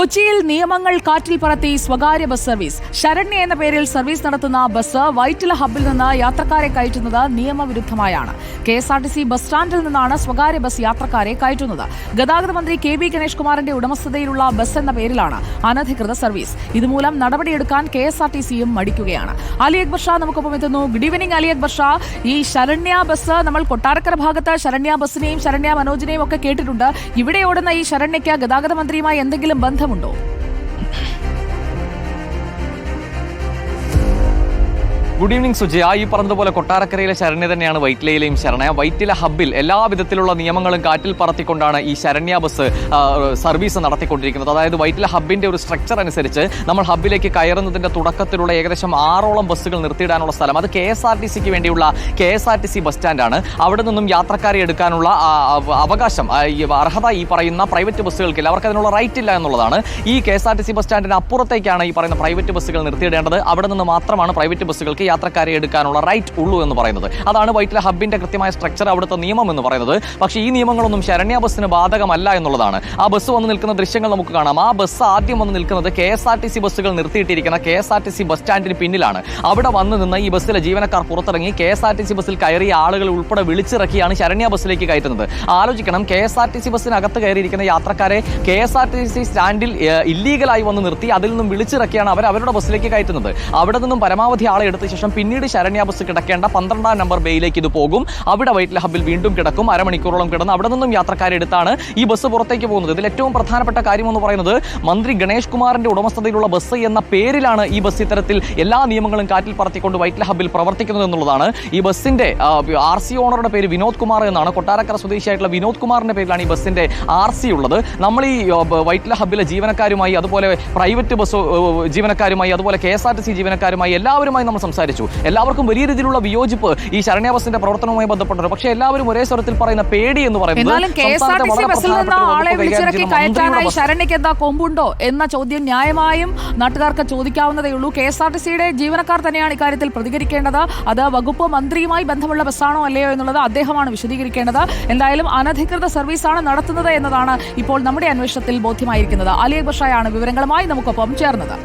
കൊച്ചിയിൽ നിയമങ്ങൾ കാറ്റിൽ പറത്തി സ്വകാര്യ ബസ് സർവീസ്. ശരണ്യ എന്ന പേരിൽ സർവീസ് നടത്തുന്ന ബസ് വൈറ്റില ഹബ്ബിൽ നിന്ന് യാത്രക്കാരെ കയറ്റുന്നത് നിയമവിരുദ്ധമായാണ്. K S R T C bus സ്റ്റാൻഡിൽ നിന്നാണ് സ്വകാര്യ ബസ് യാത്രക്കാരെ കയറ്റുന്നത്. ഗതാഗത മന്ത്രി കെ വി ഗണേഷ് കുമാറിന്റെ ഉടമസ്ഥതയിലുള്ള ബസ് എന്ന പേരിലാണ് അനധികൃത സർവീസ്. ഇതുമൂലം നടപടിയെടുക്കാൻ കെ എസ് ആർ ടി സിയും മടിക്കുകയാണ്. അലി അക്ബർ ഷാ നമുക്കൊപ്പം എത്തുന്നു. Good evening Ali Akbar Shah. ഈ ശരണ്യ ബസ് നമ്മൾ കൊട്ടാരക്കര ഭാഗത്ത് ശരണ്യ ബസ്സിനെയും ശരണ്യ മനോജിനെയും ഒക്കെ കേട്ടിട്ടുണ്ട്. ഇവിടെ ഓടുന്ന ഈ ശരണ്യയ്ക്ക് ഗതാഗത മന്ത്രിയുമായി എന്തെങ്കിലും ബന്ധമുണ്ടോ ഗുഡ് ഈവനിങ് സുജയ. ഈ പറഞ്ഞതുപോലെ കൊട്ടാരക്കരയിലെ ശരണ്യ തന്നെയാണ് വൈറ്റിലയിലെയും ശരണ. വൈറ്റില ഹബ്ബിൽ എല്ലാ വിധത്തിലുള്ള നിയമങ്ങളും കാറ്റിൽ പറത്തിക്കൊണ്ടാണ് ഈ ശരണ്യ ബസ് സർവീസ് നടത്തിക്കൊണ്ടിരിക്കുന്നത്. അതായത് വൈറ്റില ഹബ്ബിന്റെ ഒരു സ്ട്രക്ചർ അനുസരിച്ച് നമ്മൾ ഹബ്ബിലേക്ക് കയറുന്നതിന്റെ തുടക്കത്തിലുള്ള ഏകദേശം ആറോളം ബസ്സുകൾ നിർത്തിയിടാനുള്ള സ്ഥലം. അത് കെ എസ് ആർ ടി സിക്ക് വേണ്ടിയുള്ള K S R T C bus സ്റ്റാൻഡാണ്. അവിടെ നിന്നും യാത്രക്കാരെ എടുക്കാനുള്ള അവകാശം അർഹത ഈ പറയുന്ന പ്രൈവറ്റ് ബസ്സുകൾക്കില്ല. അവർക്ക് അതിനുള്ള റൈറ്റ് ഇല്ല എന്നുള്ളതാണ്. ഈ K S R T C bus സ്റ്റാൻഡിന് അപ്പുറത്തേക്കാണ് ഈ പറയുന്ന പ്രൈവറ്റ് ബസ്സുകൾ നിർത്തിയിടേണ്ടത്. അവിടെ നിന്ന് മാത്രമാണ് പ്രൈവറ്റ് ബസ്സുകൾക്ക് യാത്രക്കാരെ എടുക്കാനുള്ള റൈറ്റ് ഉള്ളൂ എന്ന് പറയുന്നത്. അതാണ് വൈറ്റില ഹബിന്റെ കൃത്യമായ സ്ട്രക്ചർ അവിടുത്തെ നിയമം എന്ന് പറയുന്നത്. പക്ഷേ ഈ നിയമങ്ങളൊന്നും ശരണ്യ ബസ്സിന് ബാധകമല്ല എന്നുള്ളതാണ്. ആ ബസ് വന്ന് നിൽക്കുന്ന ദൃശ്യങ്ങൾ നമുക്ക് കാണാം. ആ ബസ് ആദ്യം വന്ന് നിൽക്കുന്നത് K S R T C ബസ്സുകൾ നിർത്തിയിട്ടിരിക്കുന്ന K S R T C bus സ്റ്റാൻഡിന് പിന്നിലാണ്. അവിടെ വന്ന് നിന്ന് ഈ ബസ്സിലെ ജീവനക്കാർ പുറത്തിറങ്ങി K S R T C ബസ്സിൽ കയറിയ ആളുകൾ ഉൾപ്പെടെ വിളിച്ചിറക്കിയാണ് ശരണ്യ ബസ്സിലേക്ക് കയറ്റുന്നത്. ആലോചിക്കണം K S R T C ബസ്സിനകത്ത് കയറിയിരിക്കുന്ന യാത്രക്കാരെ K S R T C സ്റ്റാൻഡിൽ ഇല്ലീഗലായി വന്ന് നിർത്തി അതിൽ നിന്നും വിളിച്ചിറക്കിയാണ് അവർ അവരുടെ ബസ്സിലേക്ക് കയറ്റുന്നത്. അവിടെ നിന്നും പരമാവധി ആളെ എടുത്ത പിന്നീട് ശരണ്യ ബസ് കിടക്കേണ്ട പന്ത്രണ്ടാം നമ്പർ ബേയിലേക്ക് ഇത് പോകും. അവിടെ വൈറ്റില ഹബിൽ വീണ്ടും കിടക്കും. അരമണിക്കൂറോളം കിടന്ന് അവിടെ നിന്നും യാത്രക്കാരെ എടുത്താണ് ഈ ബസ് പുറത്തേക്ക് പോകുന്നത്. ഇതിൽ ഏറ്റവും പ്രധാനപ്പെട്ട കാര്യം എന്ന് പറയുന്നത് മന്ത്രി ഗണേഷ് കുമാറിന്റെ ഉടമസ്ഥതയിലുള്ള ബസ് എന്ന പേരിലാണ് ഈ ബസ് ഇത്തരത്തിൽ എല്ലാ നിയമങ്ങളും കാറ്റിൽ പറത്തിക്കൊണ്ട് വൈറ്റില ഹബിൽ പ്രവർത്തിക്കുന്നത് എന്നുള്ളതാണ്. ഈ ബസ്സിന്റെ ആർ സി ഓണറുടെ പേര് വിനോദ് കുമാർ എന്നാണ്. കൊട്ടാരക്കര സ്വദേശിയായിട്ടുള്ള വിനോദ് കുമാറിന്റെ പേരിലാണ് ഈ ബസ്സിന്റെ ആർ സി ഉള്ളത്. നമ്മൾ ഈ വൈറ്റില ഹബിലെ ജീവനക്കാരുമായി അതുപോലെ പ്രൈവറ്റ് ബസ് ജീവനക്കാരുമായി അതുപോലെ K S R T C ജീവനക്കാരുമായി എല്ലാവരുമായി നമ്മൾ സംസാരിച്ചു എല്ലാവർക്കും വലിയ രീതിയിലുള്ള വിയോജിപ്പ് ഈ ശരണ്യാബസിന്റെ പ്രവർത്തനവുമായി ബന്ധപ്പെട്ടുണ്ട് പക്ഷേ എല്ലാവരും ഒരേ സ്വരത്തിൽ പറയുന്ന പേടി എന്ന് പറയുന്നത്. ശരണ്യക്ക് എന്താ കൊമ്പുണ്ടോ എന്ന ചോദ്യം ന്യായമായും നാട്ടുകാർക്ക് ചോദിക്കാവുന്നതേ ഉള്ളൂ. കെ എസ് ആർ ടി സിയുടെ ജീവനക്കാർ തന്നെയാണ് ഇക്കാര്യത്തിൽ പ്രതികരിക്കേണ്ടത്. അത് വകുപ്പ് മന്ത്രിയുമായി ബന്ധമുള്ള ബസ്സാണോ അല്ലയോ എന്നുള്ളത് അദ്ദേഹമാണ് വിശദീകരിക്കേണ്ടത്. എന്തായാലും അനധികൃത സർവീസാണ് നടത്തുന്നത് എന്നതാണ് ഇപ്പോൾ നമ്മുടെ അന്വേഷണത്തിൽ ബോധ്യമായിരിക്കുന്നത്. അലി ബഷായാണ് വിവരങ്ങളുമായി. നമുക്കൊപ്പം ചേർന്നത്.